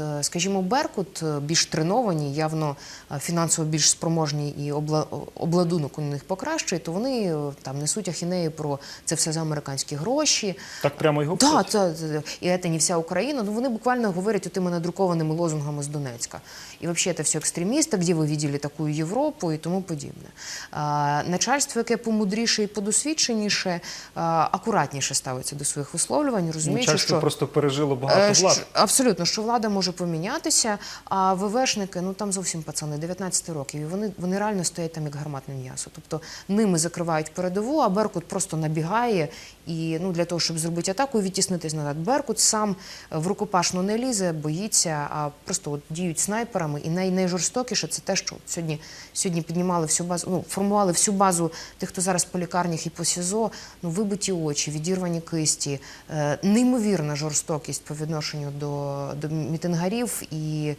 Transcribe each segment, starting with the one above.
е, скажімо, Беркут е, більш треновані, явно е, фінансово більш спроможні і обладунок у них покращує, то вони там несуть ахінеї про це все за американські гроші. Так прямо його Да, це, і це не вся Україна. Ну вони буквально говорять отими надрукованими лозунгами з Донецька. І взагалі це все екстремісти, де ви бачили таку Європу і тому подібне. А, начальство, яке помудріше і подосвідченіше, а, акуратніше ставиться до своїх висловлювань, розуміючи, Начальство що просто пережило багато що- влад. Абсолютно, що влада може помінятися, а ВВшники, ну там зовсім пацани, 19 років, і вони, вони реально стоять там як гарматне м'ясо. Тобто ними закривають передову, а Беркут просто набігає і ну, для того, щоб зробити атаку відтіснитись назад. Беркут сам е, в рукопашну не лізе, боїться, а просто от діють снайперами. І най, найжорстокіше це те, що сьогодні, сьогодні піднімали всю базу, ну, формували всю базу тих, хто зараз по лікарнях і по СІЗО, ну, вибиті очі, відірвані кисті, е, неймовірна жорстокість по відношенню до, до мітингарів і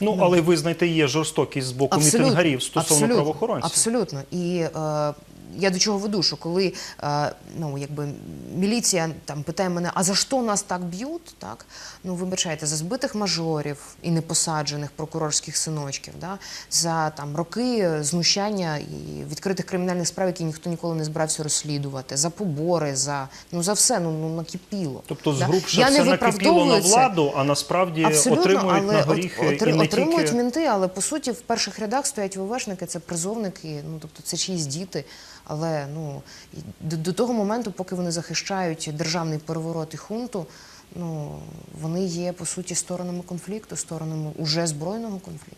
Ну, але визнайте, є жорстокість з боку мітингарів стосовно абсолютно, правоохоронців. Абсолютно. І е, я до чого веду, що коли е, ну, якби, міліція там, питає мене, а за що нас так б'ють? Так? Ну, вибачайте, за збитих мажорів і непосаджених прокурорських синочків, да? за там, роки знущання і відкритих кримінальних справ, які ніхто ніколи не збирався розслідувати, за побори, за, ну, за все ну, ну, накипіло. Тобто да? згрубше Я не все накипіло на владу, а насправді отримують на от- горіхи отри- і не отримують тільки... мінти, але по суті в перших рядах стоять ВВшники, це призовники, ну тобто це чиїсь діти. Але ну до, до того моменту, поки вони захищають державний переворот і хунту, ну вони є по суті сторонами конфлікту, сторонами уже збройного конфлікту.